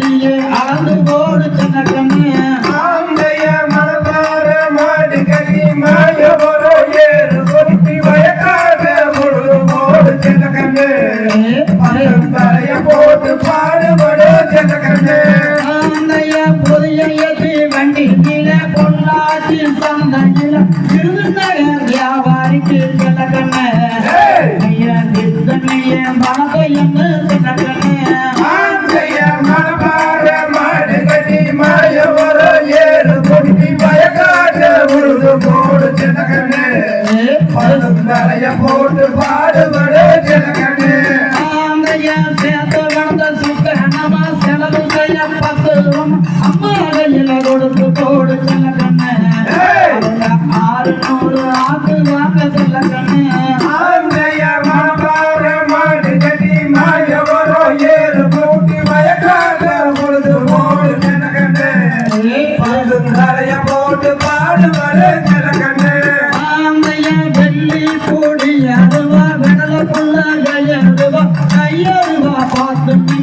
கண்ணியே அளந்து போடு சின்ன கண்ணியே. வியாபாரிக்கு சின்ன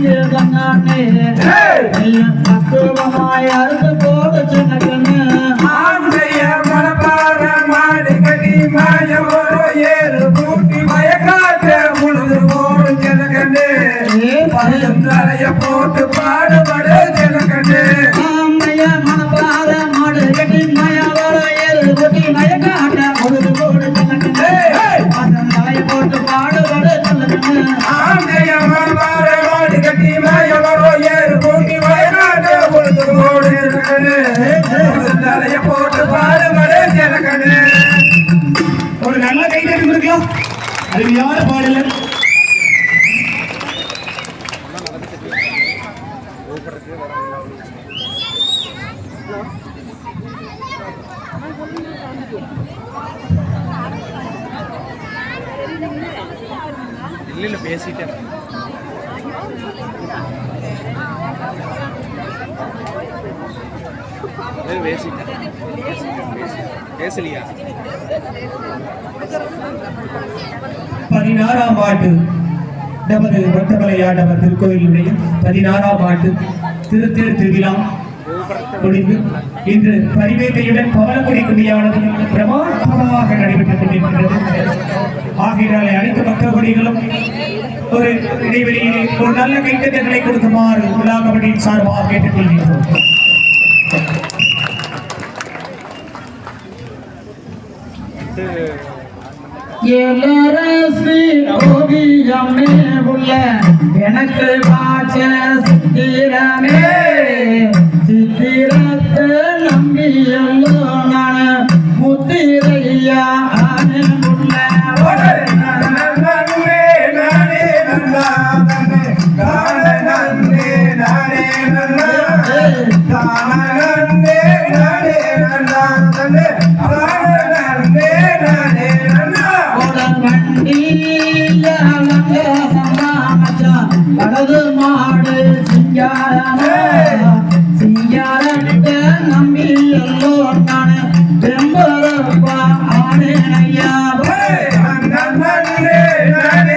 తిరగంగానే வரைக்கும் அருமையான பாடலர் இல்ல பேசிட்டேன். பேசிட்டேன் பேசலையா பதினாறாம் ஆண்டு நமது மொத்தமலையாடவர் திருக்கோயிலுடைய பதினாறாம் ஆண்டு திருத்தேர் திருவிழா முடிவு இன்று பதிவேட்டையுடன் பவனக்குடி குடியானது பிரமாண்டமாக நடைபெற்றுக் கொண்டிருக்கின்றது. ஆகையினாலே அனைத்து மக்கள் கொடிகளும் ஒரு இடைவெளியிலே ஒரு நல்ல கைத்தட்டங்களை கொடுக்குமாறு உலாகபடியின் சார்பாக கேட்டுக்கொள்கின்றோம். இளரசி ஓவியமே உள்ள எனக்கு பாச்ச சித்திரமே சித்திரத்தை நம்பியுள்ள Amen.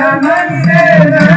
amante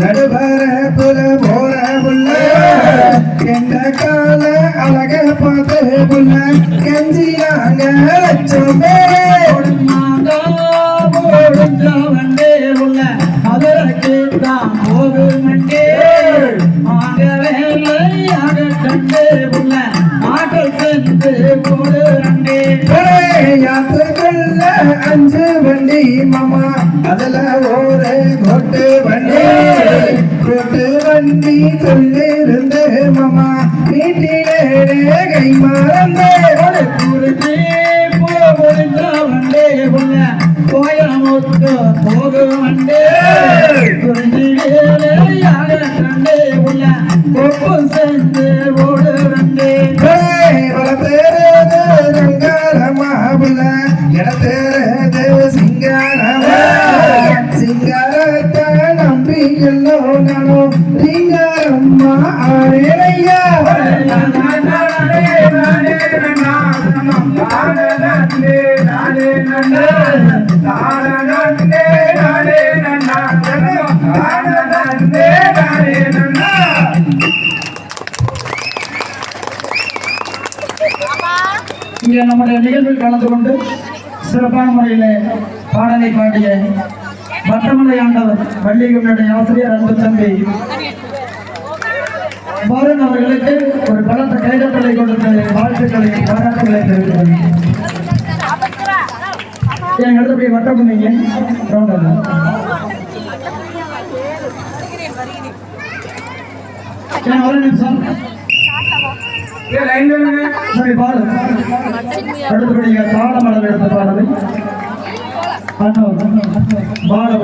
நடுவர புல போற புள்ள எந்த கால அழக பார்த்து புள்ள கெஞ்சி நாங்க லட்சம் பேர் போடு ரெண்டே யாத்துக்குள்ள அஞ்சு வண்டி மாமா. அதுல ஒரு கொட்டு வண்டி. கொட்டு வண்டி சொல்லிருந்து மாமா. நீட்டிலே கை மறந்தே குறிச்சி போகுந்த வண்டே புள்ள கோயமுத்து போகு வண்டே. குறிஞ்சிலே யாக கண்டே புள்ள கொப்பு செஞ்சு இங்கே நம்முடைய நிகழ்வில் கலந்து கொண்டு சிறப்பான முறையில் பாடலை பாடிய பட்டமலை ஆண்டவர் பள்ளிகளுடைய ஆசிரியர் அன்பு தம்பி வருண் அவர்களுக்கு ஒரு பலத்த கைதட்டலை கொடுத்து வாழ்த்துக்களை பாராட்டுகளை தெரிவிக்கிறேன் என் அடுத்தபடி வட்டபுண்ணிங்க ஒரு நிமிஷம். சரி பாடு. அடுத்தபடியாக தாளமலர் எடுத்த பாடலை பாடவர்கள் பாடு